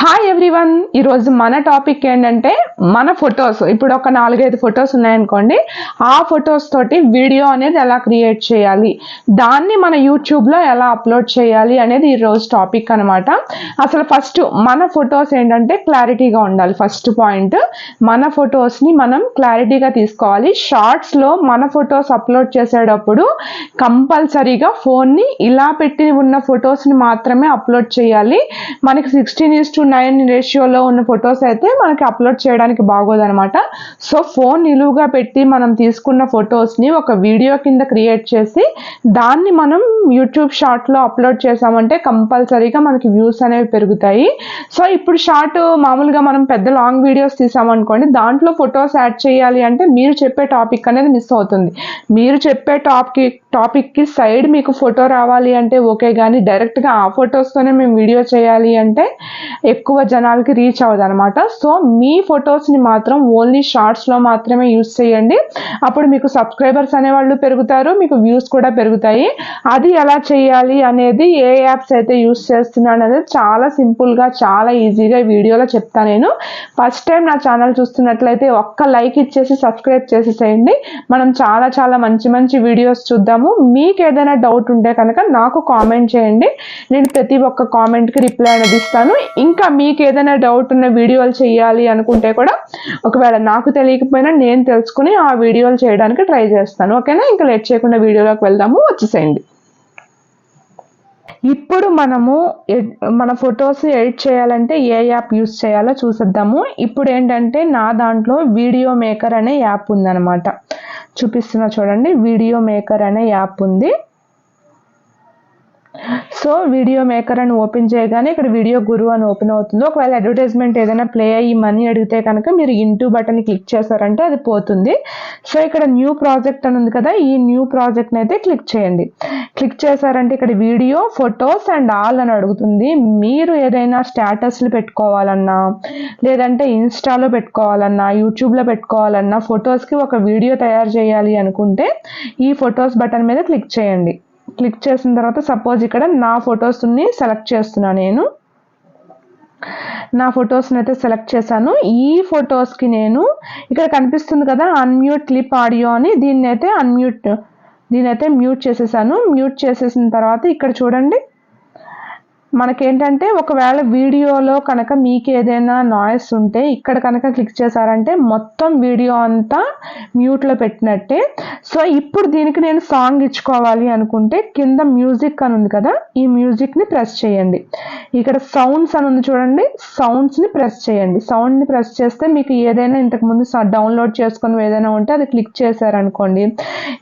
Hi everyone ఈరోజు మన topic ఏంటంటే మన ఫొటోస్ ఇప్పుడు ఒక నాలుగైదు ఫొటోస్ ఉన్నాయనుకోండి ఆ ఫొటోస్ తోటి వీడియో అనేది ఎలా క్రియేట్ చేయాలి? దాన్ని మన యూట్యూబ్లో ఎలా అప్లోడ్ చేయాలి అనేది ఈరోజు టాపిక్ అనమాట అసలు ఫస్ట్ మన ఫొటోస్ ఏంటంటే క్లారిటీగా ఉండాలి. ఫస్ట్ పాయింట్ మన ఫొటోస్ని మనం క్లారిటీగా తీసుకోవాలి. షార్ట్స్లో మన ఫొటోస్ అప్లోడ్ చేసేటప్పుడు కంపల్సరీగా ఫోన్ని ఇలా పెట్టి ఉన్న ఫొటోస్ని మాత్రమే అప్లోడ్ చేయాలి. మనకి సిక్స్టీన్ ఈస్ టు నైన్ రేషియోలో ఉన్న ఫొటోస్ అయితే మనకి అప్లోడ్ చేయడానికి బాగోదన్నమాట. సో ఫోన్ నిలువుగా పెట్టి మనం తీసుకున్న ఫొటోస్ని ఒక వీడియో కింద క్రియేట్ చేసి దాన్ని మనం యూట్యూబ్ షార్ట్లో అప్లోడ్ చేసామంటే కంపల్సరీగా మనకి వ్యూస్ అనేవి పెరుగుతాయి. సో ఇప్పుడు షార్ట్ మామూలుగా మనం పెద్ద లాంగ్ వీడియోస్ తీసామనుకోండి దాంట్లో ఫొటోస్ యాడ్ చేయాలి అంటే మీరు చెప్పే టాపిక్ అనేది మిస్ అవుతుంది. మీరు చెప్పే టాపిక్ టాపిక్కి సైడ్ మీకు ఫోటో రావాలి అంటే ఓకే కానీ డైరెక్ట్గా ఆ ఫొటోస్తోనే మేము వీడియో చేయాలి అంటే ఎక్కువ జనాలకి రీచ్ అవ్వదు అనమాట సో మీ ఫొటోస్ని మాత్రం ఓన్లీ షార్ట్స్లో మాత్రమే యూస్ చేయండి. అప్పుడు మీకు సబ్స్క్రైబర్స్ అనేవాళ్ళు పెరుగుతారు మీకు వ్యూస్ కూడా పెరుగుతాయి. అది ఎలా చేయాలి అనేది ఏ యాప్స్ అయితే యూస్ చేస్తున్నాను అనేది చాలా సింపుల్గా చాలా ఈజీగా వీడియోలో చెప్తాను నేను. ఫస్ట్ టైం నా ఛానల్ చూస్తున్నట్లయితే ఒక్క లైక్ ఇచ్చేసి సబ్స్క్రైబ్ చేసేసేయండి. మనం చాలా చాలా మంచి మంచి వీడియోస్ చూద్దాము. మీకు ఏదైనా డౌట్ ఉంటే కనుక నాకు కామెంట్ చేయండి. నేను ప్రతి ఒక్క కామెంట్కి రిప్లై అనేది ఇస్తాను. ఇంకా మీకు ఏదైనా డౌట్ ఉన్న వీడియోలు చేయాలి అనుకుంటే కూడా ఒకవేళ నాకు తెలియకపోయినా నేను తెలుసుకుని ఆ వీడియోలు చేయడానికి ట్రై చేస్తాను. ఓకేనా? ఇంకా లేట్ చేయకుండా వీడియోలోకి వెళ్దాము. వచ్చేసేయండి. ఇప్పుడు మనము మన ఫొటోస్ ఎడిట్ చేయాలంటే ఏ యాప్ యూస్ చేయాలో చూసేద్దాము. ఇప్పుడు ఏంటంటే నా దాంట్లో వీడియో మేకర్ అనే యాప్ ఉందన్నమాట. చూపిస్తున్నా చూడండి. వీడియో మేకర్ అనే యాప్ ఉంది. సో వీడియో మేకర్ అని ఓపెన్ చేయగానే ఇక్కడ వీడియో గురు అని ఓపెన్ అవుతుంది. ఒకవేళ అడ్వర్టైజ్మెంట్ ఏదైనా ప్లే అయ్యి మనీ అడిగితే కనుక మీరు ఇంటూ బటన్ క్లిక్ చేశారంటే అది పోతుంది. సో ఇక్కడ న్యూ ప్రాజెక్ట్ అని ఉంది కదా ఈ న్యూ ప్రాజెక్ట్ని అయితే క్లిక్ చేయండి. క్లిక్ చేశారంటే ఇక్కడ వీడియో ఫొటోస్ అండ్ ఆల్ అని అడుగుతుంది. మీరు ఏదైనా స్టేటస్లు పెట్టుకోవాలన్నా లేదంటే ఇన్స్టాలో పెట్టుకోవాలన్నా యూట్యూబ్లో పెట్టుకోవాలన్నా ఫొటోస్కి ఒక వీడియో తయారు చేయాలి అనుకుంటే ఈ ఫొటోస్ బటన్ మీద క్లిక్ చేయండి. క్లిక్ చేసిన తర్వాత సపోజ్ ఇక్కడ నా ఫొటోస్ని సెలెక్ట్ చేస్తున్నా నేను. నా ఫొటోస్ని అయితే సెలెక్ట్ చేశాను. ఈ ఫొటోస్కి నేను ఇక్కడ కనిపిస్తుంది కదా అన్మ్యూట్ క్లిప్ ఆడియో అని దీన్ని అయితే అన్మ్యూట్ దీని అయితే మ్యూట్ చేసేసాను. మ్యూట్ చేసేసిన తర్వాత ఇక్కడ చూడండి. మనకేంటంటే ఒకవేళ వీడియోలో కనుక మీకు ఏదైనా నాయిస్ ఉంటే ఇక్కడ కనుక క్లిక్ చేశారంటే మొత్తం వీడియో అంతా మ్యూట్లో పెట్టినట్టే. సో ఇప్పుడు దీనికి నేను సాంగ్ ఇచ్చుకోవాలి అనుకుంటే కింద మ్యూజిక్ అని ఉంది కదా ఈ మ్యూజిక్ని ప్రెస్ చేయండి. ఇక్కడ సౌండ్స్ అని ఉంది చూడండి సౌండ్స్ని ప్రెస్ చేయండి. సౌండ్ని ప్రెస్ చేస్తే మీకు ఏదైనా ఇంతకుముందు డౌన్లోడ్ చేసుకుని ఏదైనా ఉంటే అది క్లిక్ చేశారనుకోండి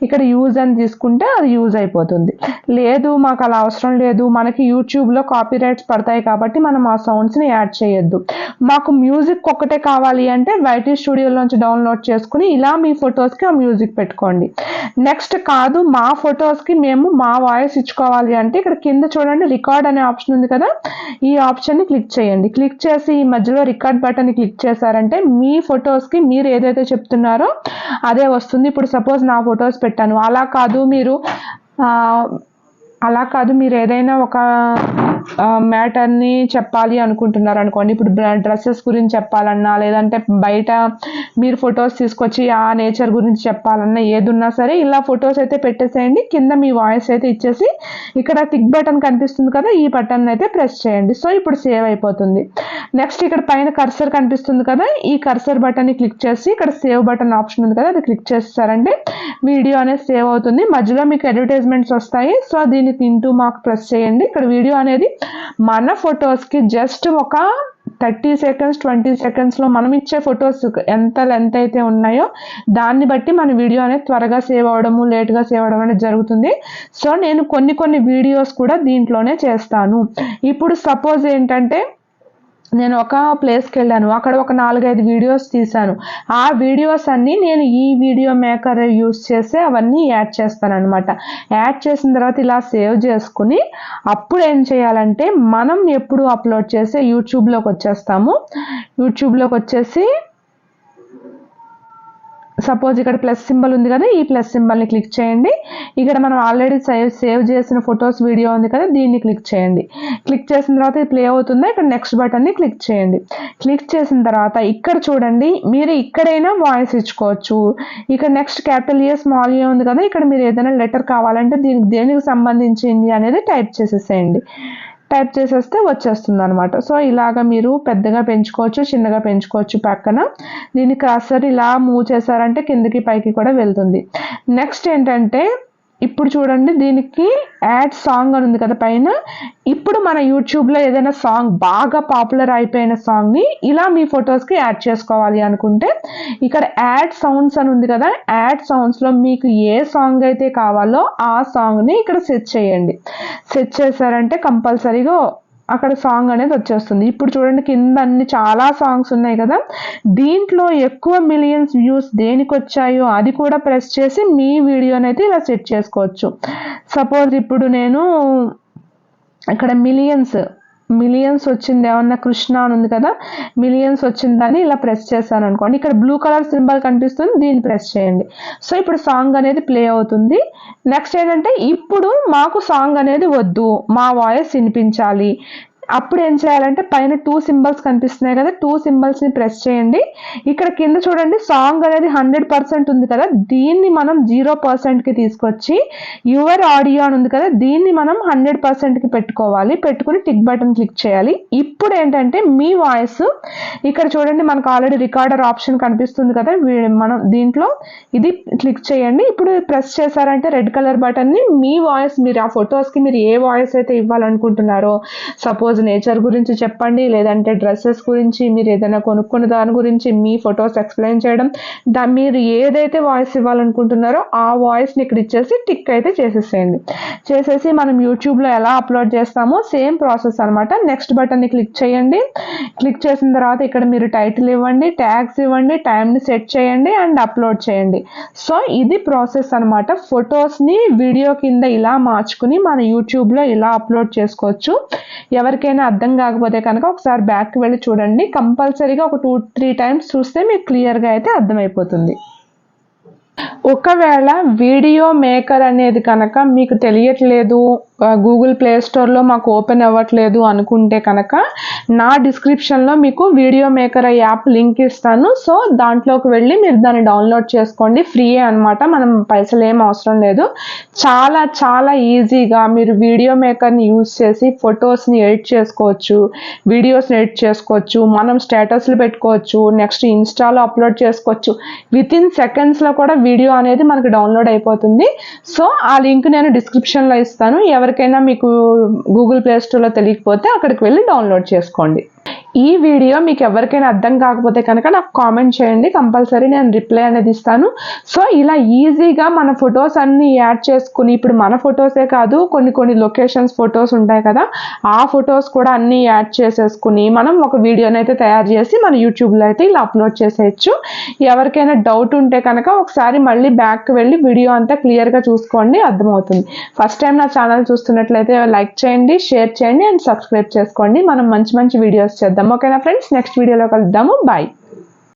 ఇక్కడ యూజ్ అని తీసుకుంటే అది యూజ్ అయిపోతుంది. లేదు మాకు అలా అవసరం లేదు మనకి యూట్యూబ్లో కాపీరైట్స్ పడతాయి కాబట్టి మనం ఆ సౌండ్స్ని యాడ్ చేయొద్దు. మాకు మ్యూజిక్ ఒక్కటే కావాలి అంటే వైటీ స్టూడియోలోంచి డౌన్లోడ్ చేసుకుని ఇలా మీ ఫొటోస్కి ఆ మ్యూజిక్ పెట్టుకోండి. నెక్స్ట్ కాదు మా ఫొటోస్కి మేము మా వాయిస్ ఇచ్చుకోవాలి అంటే ఇక్కడ కింద చూడండి రికార్డ్ అనే ఆప్షన్ ఉంది కదా? ఈ ఆప్షన్ని క్లిక్ చేయండి. క్లిక్ చేసి ఈ మధ్యలో రికార్డ్ బటన్ని క్లిక్ చేశారంటే మీ ఫొటోస్కి మీరు ఏదైతే చెప్తున్నారో అదే వస్తుంది. ఇప్పుడు సపోజ్ నా ఫొటోస్ పెట్టాను. అలా కాదు మీరు అలా కాదు మీరు ఏదైనా ఒక మ్యాటర్ని చెప్పాలి అనుకుంటున్నారు అనుకోండి ఇప్పుడు డ్రెస్సెస్ గురించి చెప్పాలన్నా లేదంటే బయట మీరు ఫొటోస్ తీసుకొచ్చి ఆ నేచర్ గురించి చెప్పాలన్నా ఏది ఉన్నా సరే ఇలా ఫొటోస్ అయితే పెట్టేసేయండి. కింద మీ వాయిస్ అయితే ఇచ్చేసి ఇక్కడ టిక్ బటన్ కనిపిస్తుంది కదా ఈ బటన్ అయితే ప్రెస్ చేయండి. సో ఇప్పుడు సేవ్ అయిపోతుంది. నెక్స్ట్ ఇక్కడ పైన కర్సర్ కనిపిస్తుంది కదా ఈ కర్సర్ బటన్ని క్లిక్ చేసి ఇక్కడ సేవ్ బటన్ ఆప్షన్ ఉంది కదా అది క్లిక్ చేస్తారంటే వీడియో అనేది సేవ్ అవుతుంది. మధ్యలో మీకు అడ్వర్టైజ్మెంట్స్ వస్తాయి. సో దీనికి ఇంటూ మాకు ప్రెస్ చేయండి. ఇక్కడ వీడియో అనేది మన ఫొటోస్కి జస్ట్ ఒక థర్టీ సెకండ్స్ ట్వంటీ సెకండ్స్లో మనం ఇచ్చే ఫొటోస్ ఎంత లెంత్ అయితే ఉన్నాయో దాన్ని బట్టి మన వీడియో అనేది త్వరగా సేవ్ అవ్వడము లేట్గా సేవ్ అవ్వడం అనేది జరుగుతుంది. సో నేను కొన్ని కొన్ని వీడియోస్ కూడా దీంట్లోనే చేస్తాను. ఇప్పుడు సపోజ్ ఏంటంటే నేను ఒక ప్లేస్కి వెళ్ళాను. అక్కడ ఒక నాలుగైదు వీడియోస్ తీశాను. ఆ వీడియోస్ అన్నీ నేను ఈ వీడియో మేకర్ యూస్ చేసి అవన్నీ యాడ్ చేస్తాను అనమాట యాడ్ చేసిన తర్వాత ఇలా సేవ్ చేసుకుని అప్పుడు ఏం చేయాలంటే మనం ఎప్పుడు అప్లోడ్ చేసే యూట్యూబ్లోకి వచ్చేస్తాము. యూట్యూబ్లోకి వచ్చేసి సపోజ్ ఇక్కడ ప్లస్ సింబల్ ఉంది కదా ఈ ప్లస్ సింబల్ని క్లిక్ చేయండి. ఇక్కడ మనం ఆల్రెడీ సేవ్ సేవ్ చేసిన ఫొటోస్ వీడియో ఉంది కదా దీన్ని క్లిక్ చేయండి. క్లిక్ చేసిన తర్వాత ఇది ప్లే అవుతుందా? ఇక్కడ నెక్స్ట్ బటన్ని క్లిక్ చేయండి. క్లిక్ చేసిన తర్వాత ఇక్కడ చూడండి మీరు ఇక్కడైనా వాయిస్ ఇచ్చుకోవచ్చు. ఇక్కడ next capital A small A ఉంది కదా ఇక్కడ మీరు ఏదైనా లెటర్ కావాలంటే దీనికి దేనికి సంబంధించింది అనేది టైప్ చేసేసేయండి. టైప్ చేసేస్తే వచ్చేస్తుంది అనమాట సో ఇలాగ మీరు పెద్దగా పెంచుకోవచ్చు చిన్నగా పెంచుకోవచ్చు పక్కన. దీన్ని అసలు ఇలా మూవ్ చేశారంటే కిందకి పైకి కూడా వెళ్తుంది. నెక్స్ట్ ఏంటంటే ఇప్పుడు చూడండి దీనికి యాడ్ సాంగ్ అని ఉంది కదా పైన. ఇప్పుడు మన యూట్యూబ్లో ఏదైనా సాంగ్ బాగా పాపులర్ అయిపోయిన సాంగ్ని ఇలా మీ ఫొటోస్కి యాడ్ చేసుకోవాలి అనుకుంటే ఇక్కడ యాడ్ సౌండ్స్ అని ఉంది కదా యాడ్ సౌండ్స్లో మీకు ఏ సాంగ్ అయితే కావాలో ఆ సాంగ్ని ఇక్కడ సెట్ చేయండి. సెట్ చేశారంటే కంపల్సరీగా అక్కడ సాంగ్ అనేది వచ్చేస్తుంది. ఇప్పుడు చూడండి కింద అన్ని చాలా సాంగ్స్ ఉన్నాయి కదా. దీంట్లో ఎక్కువ మిలియన్స్ వ్యూస్ దేనికి వచ్చాయో అది కూడా ప్రెస్ చేసి మీ వీడియోని అయితే ఇలా సెట్ చేసుకోవచ్చు. సపోజ్ ఇప్పుడు నేను ఇక్కడ మిలియన్స్ మిలియన్స్ వచ్చింది. ఏమన్నా కృష్ణ అని ఉంది కదా మిలియన్స్ వచ్చిందని ఇలా ప్రెస్ చేశాను అనుకోండి. ఇక్కడ బ్లూ కలర్ సింబల్ కనిపిస్తుంది దీన్ని ప్రెస్ చేయండి. సో ఇప్పుడు సాంగ్ అనేది ప్లే అవుతుంది. నెక్స్ట్ ఏంటంటే ఇప్పుడు మాకు సాంగ్ అనేది వద్దు. మా వాయిస్ వినిపించాలి. అప్పుడు ఏం చేయాలంటే పైన టూ సింబల్స్ కనిపిస్తున్నాయి కదా టూ సింబల్స్ని ప్రెస్ చేయండి. ఇక్కడ కింద చూడండి సాంగ్ అనేది హండ్రెడ్ పర్సెంట్ ఉంది కదా దీన్ని మనం జీరో పర్సెంట్కి తీసుకొచ్చి యువర్ ఆడియో అని ఉంది కదా దీన్ని మనం హండ్రెడ్ పర్సెంట్కి పెట్టుకోవాలి. పెట్టుకుని టిక్ బటన్ క్లిక్ చేయాలి. ఇప్పుడు ఏంటంటే మీ వాయిస్ ఇక్కడ చూడండి మనకు ఆల్రెడీ రికార్డర్ ఆప్షన్ కనిపిస్తుంది కదా మనం దీంట్లో ఇది క్లిక్ చేయండి. ఇప్పుడు ప్రెస్ చేశారంటే రెడ్ కలర్ బటన్ని మీ వాయిస్ మీరు ఆ ఫొటోస్కి మీరు ఏ వాయిస్ అయితే ఇవ్వాలనుకుంటున్నారో సపోజ్ నేచర్ గురించి చెప్పండి లేదంటే డ్రెస్సెస్ గురించి మీరు ఏదైనా కొనుక్కున్న దాని గురించి మీ ఫొటోస్ ఎక్స్ప్లెయిన్ చేయడం దా మీరు ఏదైతే వాయిస్ ఇవ్వాలనుకుంటున్నారో ఆ వాయిస్ని ఇక్కడ ఇచ్చేసి టిక్ అయితే చేసేసేయండి. చేసేసి మనం యూట్యూబ్లో ఎలా అప్లోడ్ చేస్తామో సేమ్ ప్రాసెస్ అనమాట నెక్స్ట్ బటన్ని క్లిక్ చేయండి. క్లిక్ చేసిన తర్వాత ఇక్కడ మీరు టైటిల్ ఇవ్వండి ట్యాగ్స్ ఇవ్వండి టైంని సెట్ చేయండి అండ్ అప్లోడ్ చేయండి. సో ఇది ప్రాసెస్ అనమాట ఫొటోస్ని వీడియో కింద ఇలా మార్చుకుని మన యూట్యూబ్లో ఇలా అప్లోడ్ చేసుకోవచ్చు. ఎవరికైనా అర్థం కాకపోతే కనుక ఒకసారి బ్యాక్ వెళ్ళి చూడండి. కంపల్సరీగా ఒక టూ త్రీ టైమ్స్ చూస్తే మీకు క్లియర్గా అయితే అర్థమైపోతుంది. ఒకవేళ వీడియో మేకర్ అనేది కనుక మీకు తెలియట్లేదు గూగుల్ ప్లే స్టోర్లో మాకు ఓపెన్ అవ్వట్లేదు అనుకుంటే కనుక నా డిస్క్రిప్షన్లో మీకు వీడియో మేకర్ యాప్ లింక్ ఇస్తాను. సో దాంట్లోకి వెళ్ళి మీరు దాన్ని డౌన్లోడ్ చేసుకోండి. ఫ్రీయే అనమాట మనం పైసలు ఏం అవసరం లేదు. చాలా చాలా ఈజీగా మీరు వీడియో మేకర్ని యూజ్ చేసి ఫొటోస్ని ఎడిట్ చేసుకోవచ్చు వీడియోస్ని ఎడిట్ చేసుకోవచ్చు మనం స్టేటస్లు పెట్టుకోవచ్చు నెక్స్ట్ ఇన్స్టాలో అప్లోడ్ చేసుకోవచ్చు. విత్ ఇన్ సెకండ్స్లో కూడా వీడియో అనేది మనకు డౌన్లోడ్ అయిపోతుంది. సో ఆ లింక్ నేను డిస్క్రిప్షన్లో ఇస్తాను. ఎవరికైనా మీకు గూగుల్ ప్లే స్టోర్లో తెలియకపోతే అక్కడికి వెళ్ళి డౌన్లోడ్ చేసుకోండి. ఈ వీడియో మీకు ఎవరికైనా అర్థం కాకపోతే కనుక నాకు కామెంట్ చేయండి. కంపల్సరీ నేను రిప్లై అనేది ఇస్తాను. సో ఇలా ఈజీగా మన ఫొటోస్ అన్ని యాడ్ చేసుకుని ఇప్పుడు మన ఫొటోసే కాదు కొన్ని కొన్ని లొకేషన్స్ ఫొటోస్ ఉంటాయి కదా ఆ ఫొటోస్ కూడా అన్ని యాడ్ చేసేసుకుని మనం ఒక వీడియోని అయితే తయారు చేసి మన యూట్యూబ్లో అయితే ఇలా అప్లోడ్ చేసేయచ్చు. ఎవరికైనా డౌట్ ఉంటే కనుక ఒకసారి మళ్ళీ బ్యాక్ వెళ్ళి వీడియో అంతా క్లియర్గా చూసుకోండి అర్థమవుతుంది. ఫస్ట్ టైం నా ఛానల్ చూస్తున్నట్లయితే లైక్ చేయండి షేర్ చేయండి అండ్ సబ్స్క్రైబ్ చేసుకోండి. మనం మంచి మంచి వీడియోస్ చేద్దాం. చేద్దాం ఓకేనా ఫ్రెండ్స్? నెక్స్ట్ వీడియోలో కలుద్దాము. బాయ్.